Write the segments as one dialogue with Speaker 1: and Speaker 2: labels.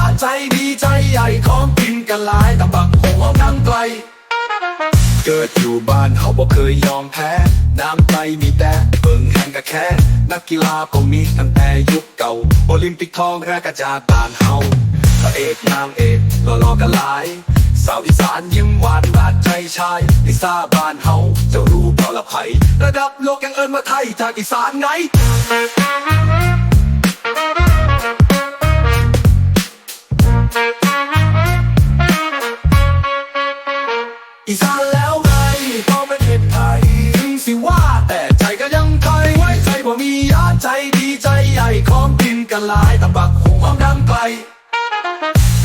Speaker 1: าใจดีใจใหญ่ของกินกันหลายตะบักหัวนั่งไกล เกิดอยู่บ้านเขาบอกเคยยอมแพ้ น้ำใจมีแต่เบิ่งแข่งกับแค่ นักกีฬาก็มีตั้งแต่ยุคเก่า โอลิมปิกทองแรกกระจาบานเฮาพระเอกนางเอกรอรอกันหลาย สาวอีสานยิ้มหวานบาดใจชายลิซ่าบ้านเฮาจะรู้เปล่าละไผระดับโลกยังเอิญมาไทยจากอีสานไง อีสานแล้วไงก็เป็นเห็ดไทยถึงสิว่า แต่ใจก็ยังไทยไว้ใจบ่มีญาติใจดีใจใหญ่ของกินกันหลายตะบักหัวดังไกล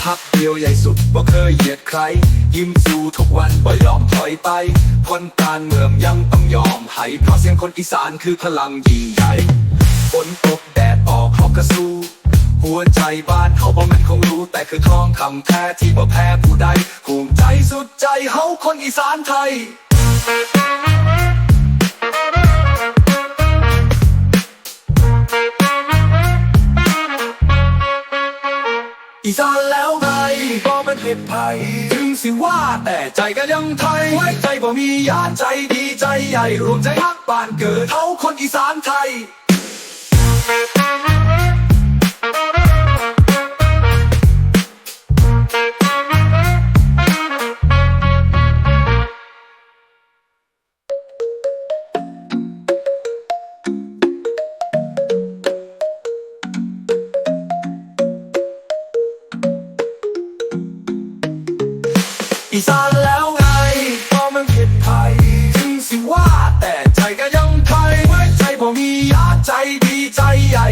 Speaker 1: พักเดียวใหญ่สุดบ่เคยเหยียดใคร ยิ้มสู้ทุกวันบ่ยอมถอยไปคนการเมืองยังต้องยอมให้เพราะเสียงคนอีสานคือพลังยิ่งใหญ่ฝนตกแดดออกเขาก็สู้ หัวใจบ้านเขาบ่แมันคงรู้ แต่คือทองคำแท้ที่บ่แพ้ผู้ใดภูมิใจสุดใจเฮาคนอีสานไทยอีสานแล้วไงบ่เป็นเห็ดไผ่ถึงสิว่าแต่ใจก็ยังไทย ไว้ใจบ่มีญาติใจดีใจใหญ่รวมใจฮักบ้านเกิดเฮาคนอีสานไทย อีสานแล้วไงก็มันผิดไทยถึงสิว่าแต่ใจก็ยังไทยไว้ใจผมมียาใจดีใจใหญ่